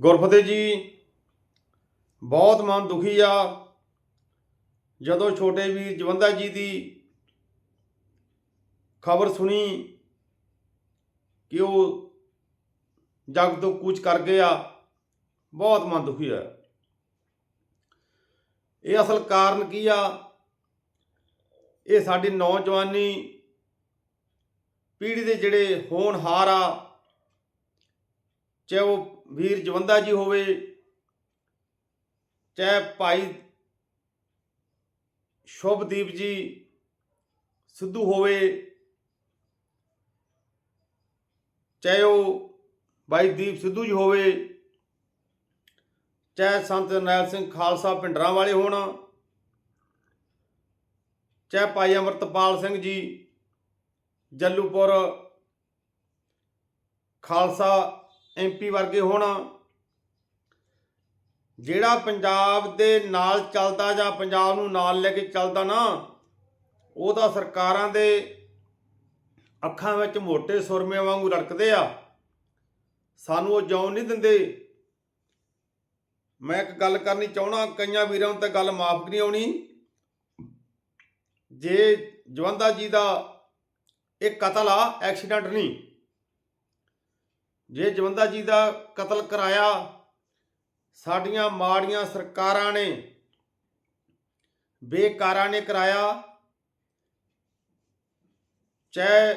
ਗੁਰਫਤਿਹ ਜੀ ਬਹੁਤ ਮਨ ਦੁਖੀ ਆ। ਜਦੋਂ ਛੋਟੇ ਵੀਰ ਜਵੰਦਾ ਜੀ ਦੀ ਖਬਰ ਸੁਣੀ ਕਿ ਉਹ ਜਗ ਤੋਂ ਕੂਚ ਕਰ ਗਏ ਆ, ਬਹੁਤ ਮਨ ਦੁਖੀ ਆ ਇਹ ਅਸਲ ਕਾਰਨ ਕੀ ਆ? ਇਹ ਸਾਡੀ ਨੌਜਵਾਨੀ ਪੀੜ੍ਹੀ ਦੇ ਜਿਹੜੇ ਹੋਣਹਾਰ ਆ ਚਾਹੇ ਉਹ ਵੀਰ ਜਵੰਦਾ ਜੀ ਹੋਵੇ, ਚਾਹੇ ਭਾਈ ਸ਼ੁਭਦੀਪ ਜੀ, ਸਿੱਧੂ ਹੋਵੇ, ਚਾਹੇ ਉਹ ਭਾਈ ਦੀਪ ਸਿੱਧੂ ਜੀ ਹੋਵੇ, ਚਾਹੇ ਸੰਤ ਨੈਲ ਸਿੰਘ ਖਾਲਸਾ ਪਿੰਡਰਾਂ ਵਾਲੇ ਹੋਣ, ਚਾਹੇ ਭਾਈ ਅਮਰਤਪਾਲ ਸਿੰਘ ਜੀ, ਜੱਲੂਪੁਰ ਖਾਲਸਾ ਐਮਪੀ ਵਰਗੇ ਹੋਣ। ਜਿਹੜਾ ਪੰਜਾਬ ਦੇ ਨਾਲ ਚੱਲਦਾ ਜਾਂ ਪੰਜਾਬ ਨੂੰ ਨਾਲ ਲੈ ਕੇ ਚੱਲਦਾ ਨਾ ਉਹਦਾ ਸਰਕਾਰਾਂ ਦੇ ਅੱਖਾਂ ਵਿੱਚ ਮੋٹے ਸੁਰਮੇ ਵਾਂਗੂ ਰੜਕਦੇ ਆ। ਸਾਨੂੰ ਉਹ ਜਿਉਣ ਨਹੀਂ ਦਿੰਦੇ। ਮੈਂ ਇੱਕ ਗੱਲ ਕਰਨੀ ਚਾਹਣਾ ਕਈਆਂ ਵੀਰਾਂ ਨੂੰ ਤਾਂ ਗੱਲ ਮਾਫ ਨਹੀਂ ਆਉਣੀ। ਜੇ ਜਵੰਦਾ ਜੀ ਦਾ ਇਹ ਕਤਲ ਆ, ਐਕਸੀਡੈਂਟ ਨਹੀਂ। ਜੇ ਜਵੰਦਾ ਜੀ ਦਾ ਕਤਲ ਕਰਾਇਆ, ਸਾਡੀਆਂ ਮਾੜੀਆਂ ਸਰਕਾਰਾਂ ਨੇ ਬੇਕਾਰਾਂ ਨੇ ਕਰਾਇਆ, ਚਾਹੇ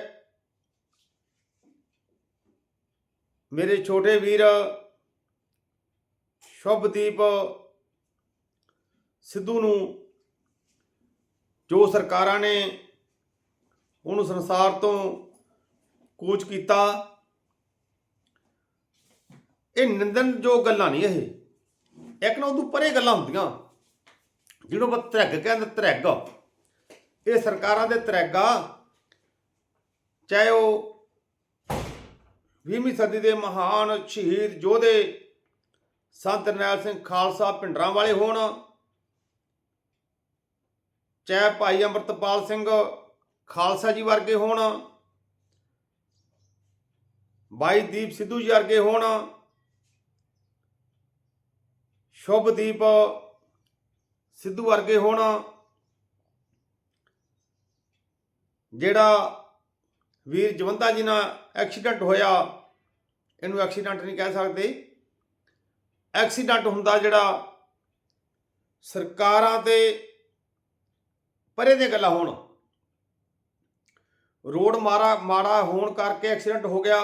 ਮੇਰੇ ਛੋਟੇ ਵੀਰ ਸ਼ੁਭਦੀਪ ਸਿੱਧੂ ਨੂੰ ਜੋ ਸਰਕਾਰਾਂ ਨੇ ਉਹਨੂੰ ਸੰਸਾਰ ਤੋਂ ਕੂਚ ਕੀਤਾ ਇਹ ਨਿੰਦਨ ਜੋ ਗੱਲਾਂ ਨਹੀਂ ਇਹ। ਇੱਕ ਨਾ ਉਦੋਂ ਪਰੇ ਗੱਲਾਂ ਹੁੰਦੀਆਂ। ਜਿਹਨੂੰ ਆਪਾਂ ਧਰੈਗ ਕਹਿੰਦੇ ਧਰੈਗ ਇਹ ਸਰਕਾਰਾਂ ਦੇ ਧਰੈਗਾ ਚਾਹੇ ਉਹ 20ਵੀਂ ਸਦੀ ਦੇ ਮਹਾਨ ਸ਼ਹੀਦ ਯੋਧੇ ਸੰਤ ਨਰਨੈਲ ਸਿੰਘ ਖਾਲਸਾ ਪਿੰਡਰਾਂ ਵਾਲੇ ਹੋਣ। ਚਾਹੇ ਭਾਈ ਅੰਮ੍ਰਿਤਪਾਲ ਸਿੰਘ ਖਾਲਸਾ ਜੀ ਵਰਗੇ ਹੋਣ। ਬਾਈ ਦੀਪ ਸਿੱਧੂ ਜੀ ਵਰਗੇ ਹੋਣ। ਸ਼ੁਭਦੀਪ ਸਿੱਧੂ ਵਰਗੇ ਹੋਣ, ਜਿਹੜਾ ਵੀਰ ਜਵੰਦਾ ਜੀ ਨਾਲ ਐਕਸੀਡੈਂਟ ਹੋਇਆ, ਇਹਨੂੰ ਐਕਸੀਡੈਂਟ ਨਹੀਂ ਕਹਿ ਸਕਦੇ। ਐਕਸੀਡੈਂਟ ਹੁੰਦਾ ਜਿਹੜਾ ਸਰਕਾਰਾਂ ਤੇ ਪਰੇ ਦੀਆਂ ਗੱਲਾਂ ਹੋਣ। ਰੋਡ ਮਾਰਾ, ਮਾੜਾ ਹੋਣ ਕਰਕੇ ਐਕਸੀਡੈਂਟ ਹੋ ਗਿਆ,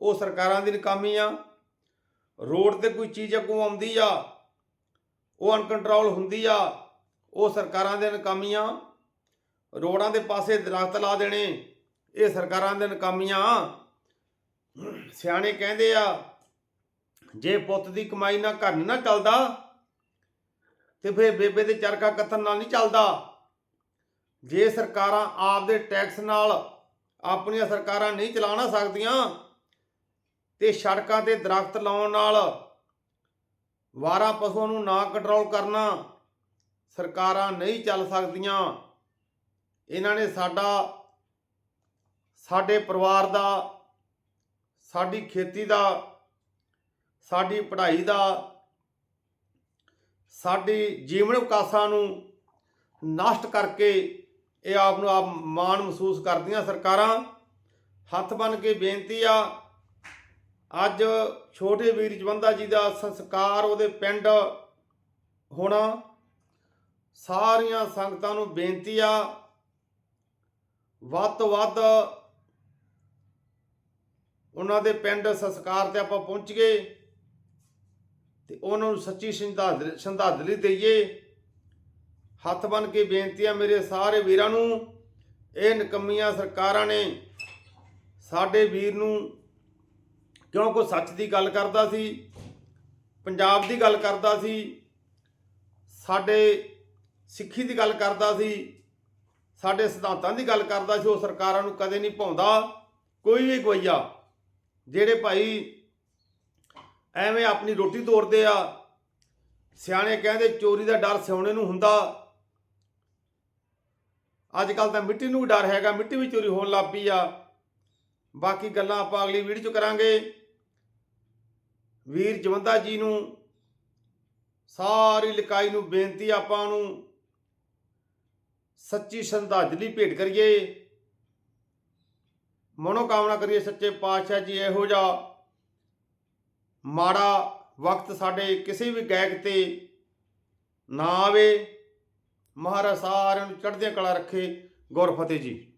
ਉਹ ਸਰਕਾਰਾਂ ਦੀ ਨਕਾਮੀ ਆ। ਰੋਡ ਤੇ ਕੋਈ ਚੀਜ਼ ਅੱਗੋਂ ਆਉਂਦੀ ਆ ਉਹ ਅਨਕੰਟਰੋਲ ਹੁੰਦੀ ਆ, ਉਹ ਸਰਕਾਰਾਂ ਦੇ ਨਕਾਮੀਆਂ, ਰੋਡਾਂ ਦੇ ਪਾਸੇ ਦਰਖਤ ਲਾ ਦੇਣੇ, ਇਹ ਸਰਕਾਰਾਂ ਦੇ ਨਕਾਮੀਆਂ। ਸਿਆਣੇ ਕਹਿੰਦੇ ਆ, ਜੇ ਪੁੱਤ ਦੀ ਕਮਾਈ ਨਾਲ ਘਰ ਨੀ ਨਾ ਚੱਲਦਾ, ਤੇ ਫਿਰ ਬੇਬੇ ਦੇ ਚਰਖਾ ਕੱਤਣ ਨਾਲ ਨਹੀਂ ਚੱਲਦਾ। ਜੇ ਸਰਕਾਰਾਂ ਆਪਦੇ ਟੈਕਸ ਨਾਲ ਆਪਣੀਆਂ ਸਰਕਾਰਾਂ ਨਹੀਂ ਚਲਾਣਾ ਸਕਦੀਆਂ, ਤੇ ਸੜਕਾਂ ਤੇ ਦਰਖਤ ਲਾਉਣ ਨਾਲ ਵਾਰਾ ਪਸ਼ੂਆਂ ਨੂੰ ਨਾ ਕੰਟਰੋਲ ਕਰਨਾ ਸਰਕਾਰਾਂ ਨਹੀਂ ਚੱਲ ਸਕਦੀਆਂ। ਇਹਨਾਂ ਨੇ ਸਾਡਾ, ਸਾਡੇ ਪਰਿਵਾਰ ਦਾ, ਸਾਡੀ ਖੇਤੀ ਦਾ, ਸਾਡੀ ਪੜ੍ਹਾਈ ਦਾ, ਸਾਡੀ ਜੀਵਨ ਵਿਕਾਸਾਂ ਨੂੰ ਨਸ਼ਟ ਕਰਕੇ ਇਹ ਆਪ ਨੂੰ ਆਪ ਮਾਣ ਮਹਿਸੂਸ ਕਰਦੀਆਂ ਸਰਕਾਰਾਂ। ਹੱਥ ਬਨ ਕੇ ਬੇਨਤੀ ਆ ਅੱਜ ਛੋਟੇ ਵੀਰ ਜਵੰਦਾ ਜੀ ਦਾ ਸੰਸਕਾਰ ਉਹਦੇ ਪਿੰਡ ਹੋਣਾ। ਸਾਰੀਆਂ ਸੰਗਤਾਂ ਨੂੰ ਬੇਨਤੀ ਆ, ਵੱਧ ਤੋਂ ਵੱਧ ਉਹਨਾਂ ਦੇ ਪਿੰਡ ਸੰਸਕਾਰ ਤੇ ਆਪਾਂ ਪਹੁੰਚ ਗਏ ਤੇ ਉਹਨਾਂ ਨੂੰ ਸੱਚੀ ਸ਼ਰਧਾਂਜਲੀ ਸ਼ਰਧਾਂਜਲੀ ਦਈਏ। ਹੱਥ ਬਨ ਕੇ ਬੇਨਤੀ ਆ ਮੇਰੇ ਸਾਰੇ ਵੀਰਾਂ ਨੂੰ, ਇਹ ਨਕਮੀਆਂ ਸਰਕਾਰਾਂ ਨੇ ਸਾਡੇ ਵੀਰ ਨੂੰ ਕਿਉਂਕਿ ਸੱਚ ਦੀ ਗੱਲ ਕਰਦਾ ਸੀ, ਪੰਜਾਬ ਦੀ ਗੱਲ ਕਰਦਾ ਸੀ, ਸਾਡੇ ਸਿੱਖੀ ਦੀ ਗੱਲ ਕਰਦਾ ਸੀ, ਸਾਡੇ ਸਿਧਾਂਤਾਂ ਦੀ ਗੱਲ ਕਰਦਾ ਸੀ, ਉਹ ਸਰਕਾਰਾਂ ਨੂੰ ਕਦੇ ਨਹੀਂ ਪਾਉਂਦਾ ਕੋਈ ਵੀ ਗਵਈਆ ਜਿਹੜੇ ਭਾਈ ਐਵੇਂ ਆਪਣੀ ਰੋਟੀ ਤੋੜਦੇ ਆ, ਸਿਆਣੇ ਕਹਿੰਦੇ ਚੋਰੀ ਦਾ ਡਰ ਸਿਆਣੇ ਨੂੰ ਹੁੰਦਾ। ਅੱਜ ਕੱਲ ਤਾਂ ਮਿੱਟੀ ਨੂੰ ਵੀ ਡਰ ਹੈਗਾ, ਮਿੱਟੀ ਵੀ ਚੋਰੀ ਹੋਣ ਲੱਗ ਪਈ ਆ। ਬਾਕੀ ਗੱਲਾਂ ਆਪਾਂ ਅਗਲੀ ਵੀਡੀਓ ਚ ਕਰਾਂਗੇ। ਵੀਰ ਜਵੰਦਾ ਜੀ ਨੂੰ ਸਾਰੀ ਲਕਾਈ ਨੂੰ ਬੇਨਤੀ ਆਪਾਂ ਨੂੰ ਸੱਚੀ ਸ਼ਰਧਾਂਜਲੀ ਭੇਟ ਕਰੀਏ। ਮਨੋਕਾਮਨਾ ਕਰੀਏ ਸੱਚੇ ਪਾਤਸ਼ਾਹ ਜੀ, ਇਹੋ ਜਿਹਾ ਮਾੜਾ ਵਕਤ ਸਾਡੇ ਕਿਸੇ ਵੀ ਗਾਇਕ ਤੇ ਨਾ ਆਵੇ। ਮਹਾਰਾਜ ਸਾਰਿਆਂ ਨੂੰ ਚੜ੍ਹਦੀਆਂ ਕਲਾ ਰੱਖੇ। ਗੁਰ ਫਤਿਹ ਜੀ।